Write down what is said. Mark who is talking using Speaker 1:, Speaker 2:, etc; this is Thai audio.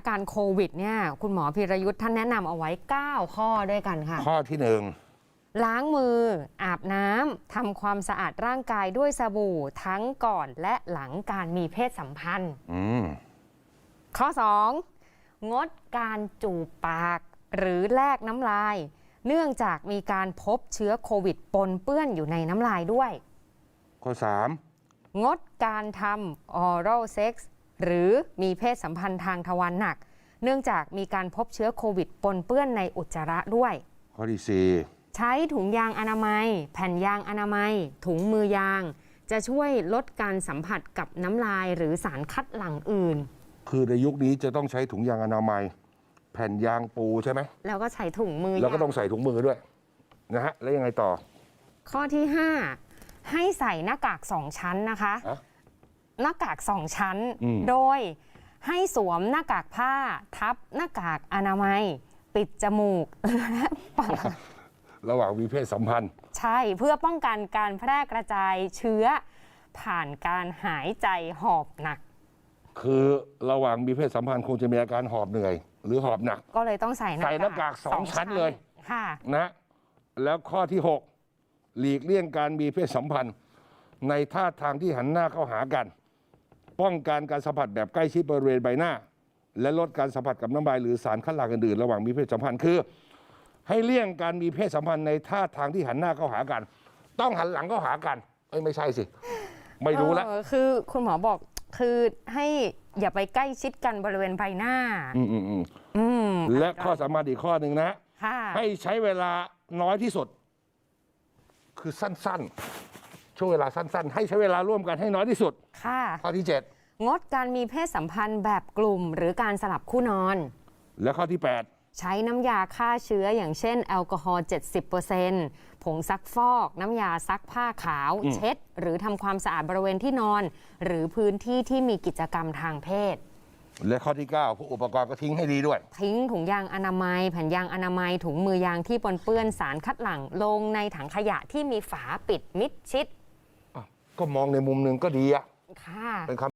Speaker 1: อาการโควิดเนี่ยคุณหมอพีรยุทธ์ท่านแนะนำเอาไว้ 9 ข้อด้วยกันค่ะ
Speaker 2: ข้อที่หนึ่ง
Speaker 1: ล้างมือ อาบน้ำทำความสะอาดร่างกายด้วยสบู่ทั้งก่อนและหลังการมีเพศสัมพันธ์
Speaker 2: อืม
Speaker 1: ข้อ 2 งดการจูบปาก หรือแลกน้ำลาย เนื่องจากมีการพบเชื้อโควิดปนเปื้อนอยู่ในน้ำลายด้วย
Speaker 2: ข้อสาม
Speaker 1: งดการทำ oral sex หรือมีเพศสัมพันธ์ทางทวารหนัก เนื่องจากมีการพบเชื้อโควิดปนเปื้อนในอุจจาระด้วย
Speaker 2: ข้อที่สี่
Speaker 1: ใช้ถุงยางอนามัย แผ่นยางอนามัย ถุงมือยาง จะช่วยลดการสัมผัสกับน้ำลายหรือสารคัดหลั่งอื่น
Speaker 2: คือในยุคนี้จะต้องใช้ถุงยางอนามัย แผ่นยางปูใช่ไหม
Speaker 1: แล้วก็ใช้ถุงมือ
Speaker 2: แล้วก็
Speaker 1: ยาง
Speaker 2: ต้องใส่ถุงมือด้วยนะฮะแล้วยังไงต่อ
Speaker 1: ข้อที่ 5 ให้ใส่หน้ากากสองชั้นนะคะ
Speaker 2: ฮะ
Speaker 1: หน้ากากสองชั้น
Speaker 2: อืม
Speaker 1: โดยให้สวมหน้ากากผ้าทับหน้ากากอนามัย ปิดจมูกและปาก
Speaker 2: ระหว่างมีเพศสัมพันธ์
Speaker 1: ใช่เพื่อป้องกันการแพร่กระจายเชื้อ ผ่านการหายใจหอบหนัก
Speaker 2: คือระหว่างมีเพศสัมพันธ์คงจะมีอาการหอบเหนื่อย หรือหอบหนัก
Speaker 1: ก็เลยต้องใส่หน้า
Speaker 2: ใส่
Speaker 1: กาก
Speaker 2: หน้ากากสองชั้นเลย
Speaker 1: ค่ะ
Speaker 2: นะแล้วข้อที่ 6 หลีกเลี่ยงการมีเพศสัมพันธ์ ในท่าทางที่หันหน้าเข้าหากัน ป้องกันการสัมผัสแบบใกล้ชิดบริเวณใบหน้า และลดการสัมผัสกับน้ำลายหรือสารคัดหลั่งอื่นๆระหว่างมีเพศสัมพันธ์คือ ให้เลี่ยงการมีเพศสัมพันธ์ในท่าทางที่หันหน้าเข้าหากัน ต้องหันหลังเข้าหากันเอ้ยไม่ใช่สิ ไม่รู้ละ
Speaker 1: เออคือคุณหมอบอกคือให้อย่าไปใกล้ชิดกันบริเวณใบหน้า
Speaker 2: อืมอืมอืม
Speaker 1: อืม
Speaker 2: และข้อสำคัญอีกข้อหนึ่งนะ
Speaker 1: ค่ะ
Speaker 2: ให้ใช้เวลาน้อยที่สุด คือสั้น ๆ ช่วงเวลาสั้นๆ ให้ใช้เวลาร่วมกันให้น้อยที่สุด
Speaker 1: ค่ะ
Speaker 2: ข้อที่
Speaker 1: งดการมีเพศสัมพันธ์แบบกลุ่ม หรือการสลับคู่นอน
Speaker 2: 7 และข้อที่
Speaker 1: ใช้น้ำยาฆ่าเชื้ออย่างเช่น แอลกอฮอล์70%ผงซักฟอก น้ำยาซักผ้าขาว เช็ด หรือทำความสะอาดบริเวณที่นอน หรือพื้นที่ที่มีกิจกรรมทางเพศ
Speaker 2: 8 และข้อที่9ผู้อุปกรณ์ก็ทิ้งให้ดีด้วย
Speaker 1: ทิ้งถุงยางอนามัย แผ่นยางอนามัย ถุงมือยางที่ปนเปื้อนสารคัดหลั่งลงในถังขยะที่มีฝาปิดมิดชิด
Speaker 2: ก็มองในมุมหนึ่งก็ดีอะ
Speaker 1: ค่ะ
Speaker 2: เป็นคำ